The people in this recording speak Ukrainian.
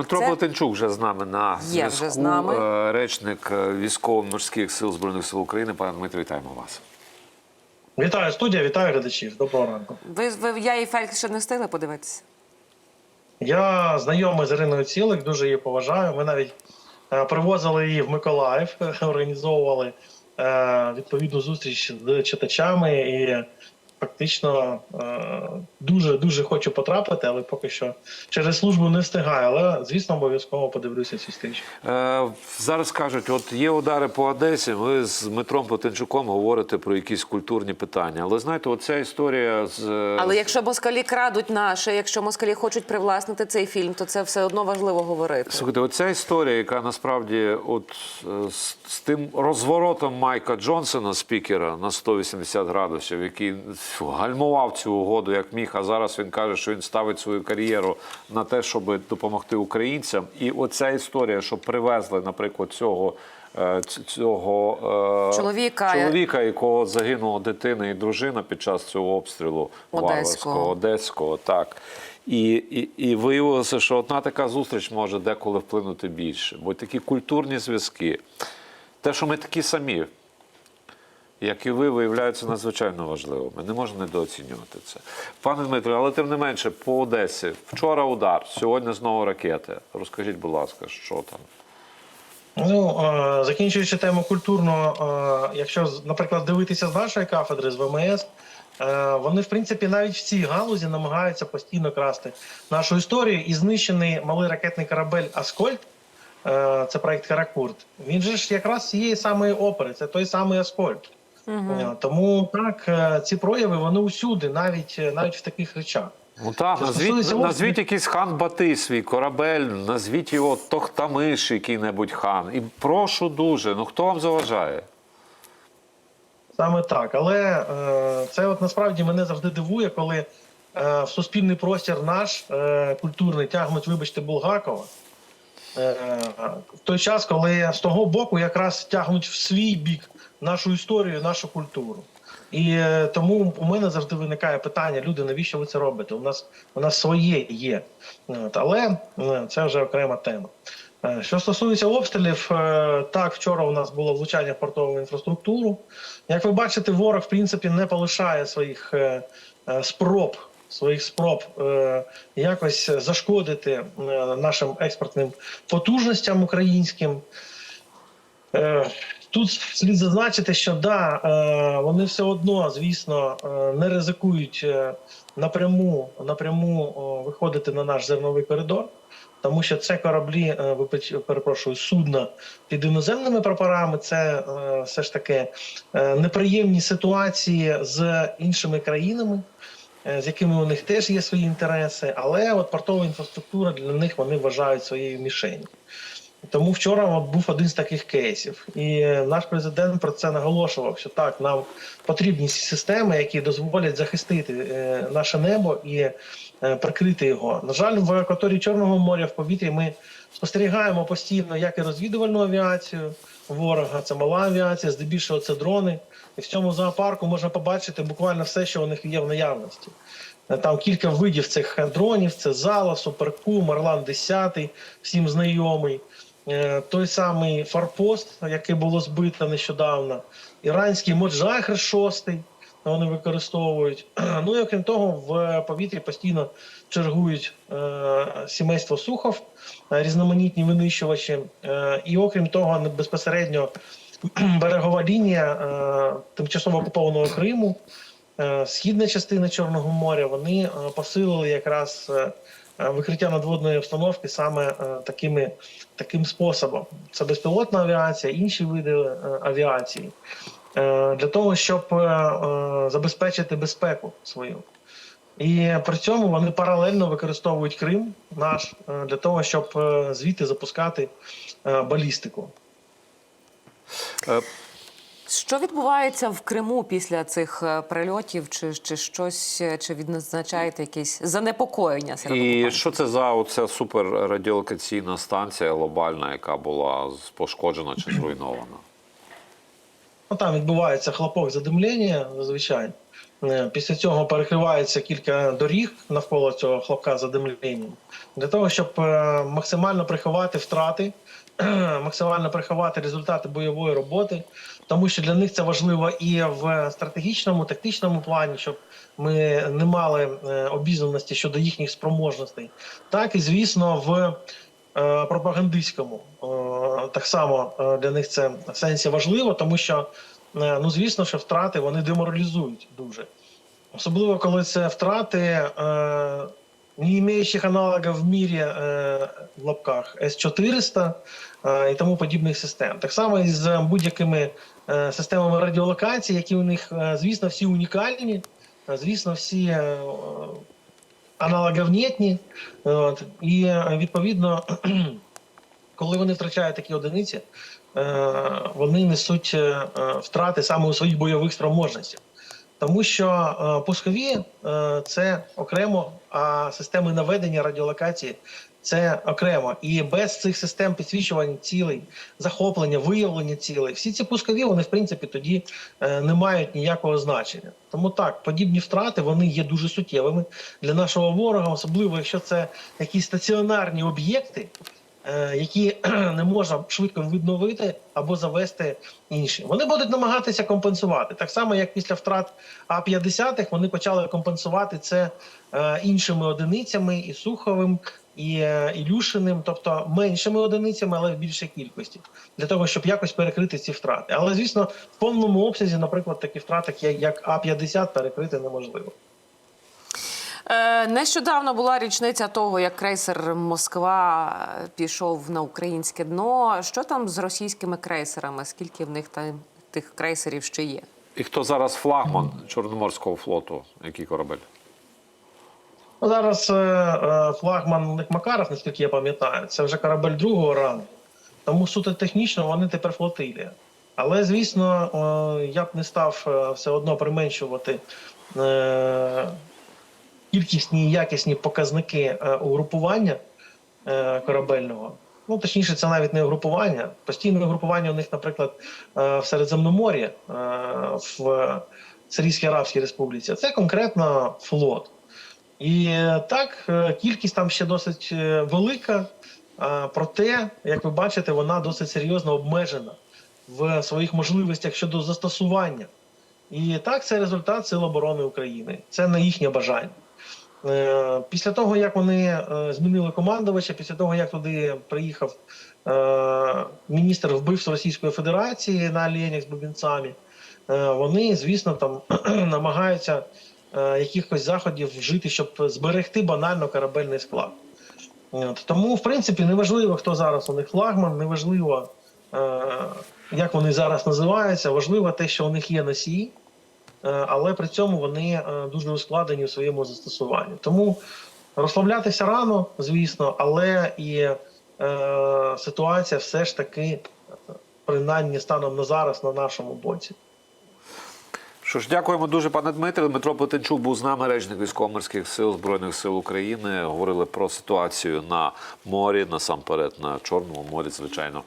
Дмитро Це- Плетенчук вже з нами на Є вже зв'язку. з нами. Е, Речник е, військово-морських сил Збройних сил України. Пане Дмитро, вітаємо вас. Вітаю студія, вітаю глядачів. Доброго ранку. Ви, ви я і Фелькс ще не встигли подивитися? Я знайомий з Іриною Цілик, дуже її поважаю. Ми навіть е, привозили її в Миколаїв, організовували е, відповідну зустріч з читачами і фактично дуже дуже хочу потрапити, але поки що через службу не встигаю. Але звісно, обов'язково подивлюся цю зустріч. Е, зараз кажуть, от є удари по Одесі. Ви з Дмитром Плетенчуком говорите про якісь культурні питання. Але знаєте, оця історія з е, Але якщо москалі крадуть наше, якщо москалі хочуть привласнити цей фільм, то це все одно важливо говорити. Слухайте, оця історія, яка насправді от е, з, з тим розворотом Майка Джонсона, спікера на 180 градусів, який гальмував цю угоду як міг, а зараз він каже, що він ставить свою кар'єру на те, щоб допомогти українцям. І оця історія, що привезли, наприклад, цього. е, Цього е, Чоловіка. чоловіка, якого загинула дитина і дружина під час цього обстрілу Одеського. варварського, одеського, так. І, і, і виявилося, що одна така зустріч може деколи вплинути більше. Бо такі культурні зв'язки, те, що ми такі самі, як і ви, виявляються надзвичайно важливими. Не можна недооцінювати це. Пане Дмитро, але тим не менше, по Одесі. Вчора удар, сьогодні знову ракети. Розкажіть, будь ласка, що там? Ну, е, закінчуючи тему культурно, е, якщо, наприклад, дивитися з нашої кафедри, з ВМС, е, вони, в принципі, навіть в цій галузі намагаються постійно красти нашу історію. І знищений малий ракетний корабель Аскольд, це проект Каракурт. Він же ж якраз цієї самої опери, це той самий Аскольд. Е, Тому так, е, ці прояви вони усюди, навіть, е, навіть в таких речах. Ну так, назвіть, назвіть якийсь хан Бати свій корабель, назвіть його Тохтамиш, який-небудь хан. І прошу дуже, ну хто вам заважає? Саме так, але е, це от насправді мене завжди дивує, коли е, в суспільний простір наш е, культурний тягнуть, вибачте, Булгакова. Е, в той час, коли з того боку якраз тягнуть в свій бік нашу історію, нашу культуру. І е, тому у мене завжди виникає питання: люди, навіщо ви це робите? У нас у нас своє є. Але е, це вже окрема тема. Що стосується обстрілів, так вчора у нас було влучання в портову інфраструктуру. Як ви бачите, ворог в принципі не полишає своїх спроб. Своїх спроб е, якось зашкодити е, нашим експортним потужностям українським. Е, Тут слід зазначити, що да, вони все одно, звісно, не ризикують напряму, напряму виходити на наш зерновий коридор, тому що це кораблі, перепрошую, судна під іноземними прапорами. Це все ж таки неприємні ситуації з іншими країнами. Е, З якими у них теж є свої інтереси, але от портова інфраструктура для них вони вважають своєю мішенью. Тому вчора от був один з таких кейсів, і е, наш президент про це наголошував, що так нам потрібні системи, які дозволять захистити е, наше небо і прикрити його. На жаль, в акваторії Чорного моря в повітрі ми спостерігаємо постійно як і розвідувальну авіацію ворога, це мала авіація, здебільшого це дрони. В цьому зоопарку можна побачити буквально все, що у них є в наявності. Там кілька видів цих дронів: це Зала, Суперку, Марлан 10, всім знайомий. Е, Той самий форпост, який було збито нещодавно, іранський Моджахр 6, вони використовують. Ну і окрім того, в повітрі постійно чергують е, сімейство Сухов, е, різноманітні винищувачі. І окрім того, безпосередньо берегова лінія е, тимчасово окупованого Криму, е, східна частина Чорного моря, вони е, посилили якраз е, е, викриття надводної обстановки саме е, такими, таким способом. Це безпілотна авіація, інші види е, авіації, е, для того, щоб е, е, забезпечити безпеку свою. І при цьому вони паралельно використовують Крим наш е, для того, щоб е, звідти запускати балістику. Е, Що відбувається в Криму після цих е, прильотів? Чи, чи щось е, чи відзначаєте якесь занепокоєння серед І окупантів? що це за оця суперрадіолокаційна станція глобальна, яка була пошкоджена чи зруйнована? Ну, там відбувається хлопок задимлення зазвичай. Е, Після цього перекривається кілька доріг навколо цього хлопка задимленням, для того, щоб максимально приховати втрати, максимально приховати результати бойової роботи, тому що для них це важливо і в стратегічному, тактичному плані, щоб ми не мали е, обізнаності щодо їхніх спроможностей, так і звісно в е, пропагандистському. Е, Так само для них це в сенсі важливо, тому що ну звісно, що втрати вони деморалізують дуже. Особливо коли це втрати не імеючих аналогів в мірі е, в лапках С-400 е, і тому подібних систем. Так само і з будь-якими е, системами радіолокації, які у них, е, звісно, всі унікальні, е, звісно, всі е, аналоговнітні. От, і е, відповідно, коли вони втрачають такі одиниці, е, вони несуть е, е, втрати саме у своїх бойових спроможностях. Тому що е, пускові е, це окремо, а системи наведення радіолокації це окремо. І без цих систем підсвічування цілей, захоплення, виявлення цілей, всі ці пускові вони в принципі тоді е, не мають ніякого значення. Тому так, подібні втрати вони є дуже суттєвими для нашого ворога, особливо якщо це якісь стаціонарні об'єкти, які не можна швидко відновити або завести інші. Вони будуть намагатися компенсувати. Так само, як після втрат А-50 вони почали компенсувати це е, іншими одиницями і Суховим, і е, Ілюшиним, тобто меншими одиницями, але в більшій кількості, для того, щоб якось перекрити ці втрати. Але звісно, в повному обсязі, наприклад, такі втрати, як- як А-50, перекрити неможливо. Е, Нещодавно була річниця того, як крейсер Москва пішов на українське дно. Що там з російськими крейсерами? Скільки в них там тих крейсерів ще є? І хто зараз флагман Чорноморського флоту? Який корабель? Зараз е, е, флагман Макаров, наскільки я пам'ятаю, це вже корабель другого рангу. Тому суто технічно вони тепер флотилія. Але, звісно, е, я б не став е, все одно применшувати е, кількісні і якісні показники е, угрупування е, корабельного. Ну, точніше, це навіть не угрупування. Постійне угрупування у них, наприклад, е, в Середземномор'ї, в Сирійській Арабській Республіці. Це конкретно флот. І так, кількість там ще досить велика, проте, як ви бачите, вона досить серйозно обмежена в своїх можливостях щодо застосування. І так, це результат Сил оборони України. Це не їхнє бажання. Е, Після того, як вони е, змінили командувача, після того, як туди приїхав е, міністр вбивств Російської Федерації на оленях з бубінцями, вони, звісно, там намагаються якихось заходів вжити, щоб зберегти банально корабельний склад. От. Тому, в принципі, неважливо, хто зараз у них флагман, неважливо, як вони зараз називаються, важливо те, що у них є носії, але при цьому вони е, дуже ускладені у своєму застосуванні. Тому розслаблятися рано, звісно, але і е, ситуація все ж таки, е, принаймні станом на зараз, на нашому боці. Що ж, дякуємо дуже, пане Дмитре. Дмитро Плетенчук був з нами, речник військово-морських сил Збройних сил України. Говорили про ситуацію на морі, насамперед на Чорному морі, звичайно.